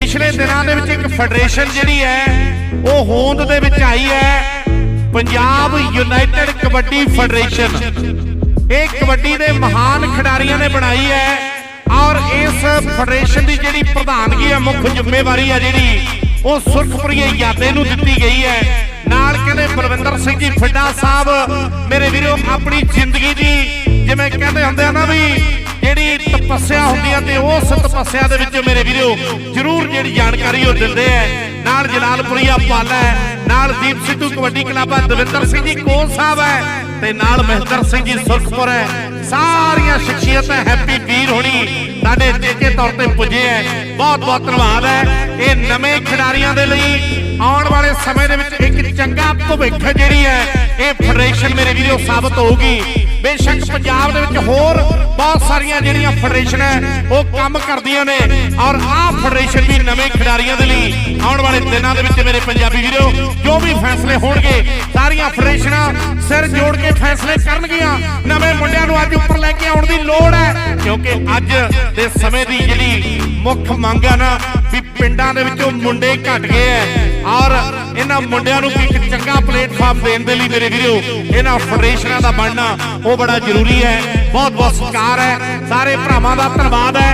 ਪਿਛਲੇ ਦਿਨਾਂ ਦੇ ਵਿੱਚ ਇੱਕ ਫੈਡਰੇਸ਼ਨ ਜਿਹੜੀ ਹੈ, ਉਹ ਹੋਂਦ ਦੇ ਵਿੱਚ ਆਈ ਹੈ, ਪੰਜਾਬ ਯੂਨਾਈਟਿਡ ਕਬੱਡੀ ਫੈਡਰੇਸ਼ਨ। ਇਹ ਕਬੱਡੀ ਦੇ ਮਹਾਨ ਖਿਡਾਰੀਆਂ ਨੇ ਬਣਾਈ ਹੈ ਔਰ ਇਸ ਫੈਡਰੇਸ਼ਨ ਦੀ ਜਿਹੜੀ ਪ੍ਰਧਾਨਗੀ ਹੈ, ਮੁੱਖ ਜ਼ਿੰਮੇਵਾਰੀ ਹੈ ਜਿਹੜੀ, ਉਹ ਸੁਰਖਪੁਰੀਏ ਯਾਦੇ ਨੂੰ ਦਿੱਤੀ ਗਈ ਹੈ। ਨਾਲ ਕਹਿੰਦੇ ਸਿੰਘ ਜੀ ਫਿੱਡਾ ਸਾਹਿਬ, ਮੇਰੇ ਵੀਰੋ, ਆਪਣੀ ਜ਼ਿੰਦਗੀ ਦੀ ਜਿਵੇਂ ਕਹਿੰਦੇ ਹੁੰਦੇ ਆ ਨਾ ਵੀ, ਜਿਹੜੀ ਤਪੱਸਿਆ ਹੁੰਦੀ ਆ ਤੇ ਉਸ ਤਪੱਸਿਆ ਦੇ ਵਿੱਚ ਮੇਰੇ ਵੀਰੋ, ਜ਼ਰੂਰ ਜਿਹੜੀ ਜਾਣਕਾਰੀ ਉਹ ਦਿੰਦੇ ਐ ਨਾਲ ਜਲਾਲਪੁਰੀਆ ਪਾਲਾ ਹੈ, ਨਾਲ ਦੀਪ ਸਿੱਧੂ ਕਬੱਡੀ ਕਲੱਬ ਦਵਿੰਦਰ ਸਿੰਘ ਜੀ ਕੋਲ ਸਾਹਿਬ ਹੈ, ਤੇ ਨਾਲ ਮਹਿੰਦਰ ਸਿੰਘ ਜੀ ਸੁਰਖਪੁਰ ਹੈ। ਸਾਰੀਆਂ ਸ਼ਖਸੀਅਤਾਂ ਹੈਪੀ ਵੀਰ ਹੋਣੀ ਸਾਡੇ ਟੇਕੇ ਤੌਰ ਤੇ ਪੁੱਜੇ ਹੈ। ਬਹੁਤ ਬਹੁਤ ਧੰਨਵਾਦ ਹੈ। ਇਹ ਨਵੇਂ ਖਿਡਾਰੀਆਂ ਦੇ ਲਈ ਆਉਣ ਵਾਲੇ ਸਮੇਂ ਦੇ ਵਿੱਚ ਇੱਕ ਚੰਗਾ ਭਵਿੱਖ ਜਿਹੜੀ ਹੈ, ਇਹ ਫੈਡਰੇਸ਼ਨ ਮੇਰੇ ਵੀਰੋ ਸਾਬਤ ਹੋਊਗੀ। ਬੇਸ਼ੱਕ ਪੰਜਾਬ ਦੇ ਵਿੱਚ ਹੋਰ ਬਹੁਤ ਸਾਰੀਆਂ ਜਿਹੜੀਆਂ ਫੈਡਰੇਸ਼ਨ ਹੈ, ਉਹ ਕੰਮ ਕਰਦੀਆਂ ਨੇ ਔਰ ਆਹ ਫੈਡਰੇਸ਼ਨ ਵੀ ਨਵੇਂ ਖਿਡਾਰੀਆਂ ਦੇ ਲਈ ਆਉਣ ਵਾਲੇ ਦਿਨਾਂ ਦੇ ਵਿੱਚ ਮੇਰੇ ਪੰਜਾਬੀ ਵੀਰੋ, ਜੋ ਵੀ ਫੈਸਲੇ ਹੋਣਗੇ, ਸਾਰੀਆਂ ਫੈਡਰੇਸ਼ਨਾਂ ਸਿਰ ਜੋੜ ਕੇ ਫੈਸਲੇ ਕਰਨਗੀਆਂ। ਨਵੇਂ ਮੁੰਡਿਆਂ ਨੂੰ ਅੱਜ ਉੱਪਰ ਲੈ ਕੇ ਆਉਣ ਦੀ ਲੋੜ ਹੈ, ਕਿਉਂਕਿ ਅੱਜ ਦੇ ਸਮੇਂ ਦੀ ਜਿਹੜੀ ਮੁੱਖ ਮੰਗ ਹੈ ਨਾ ਵੀ ਪਿੰਡਾਂ ਦੇ ਵਿੱਚੋਂ ਮੁੰਡੇ ਘਟ ਗਏ ਐ। ਔਰ ਇਹਨਾਂ ਮੁੰਡਿਆਂ ਨੂੰ ਵੀ ਇੱਕ ਚੰਗਾ ਪਲੇਟਫਾਰਮ ਦੇਣ ਦੇ ਲਈ ਮੇਰੇ ਵੀਰੋ, ਇਹਨਾਂ ਫੈਡਰੇਸ਼ਨਾਂ ਦਾ ਬਣਨਾ ਉਹ ਬੜਾ ਜ਼ਰੂਰੀ ਹੈ ਬਹੁਤ ਬਹੁਤ ਸਤਿਕਾਰ ਹੈ ਸਾਰੇ ਭਰਾਵਾਂ ਦਾ ਧੰਨਵਾਦ ਹੈ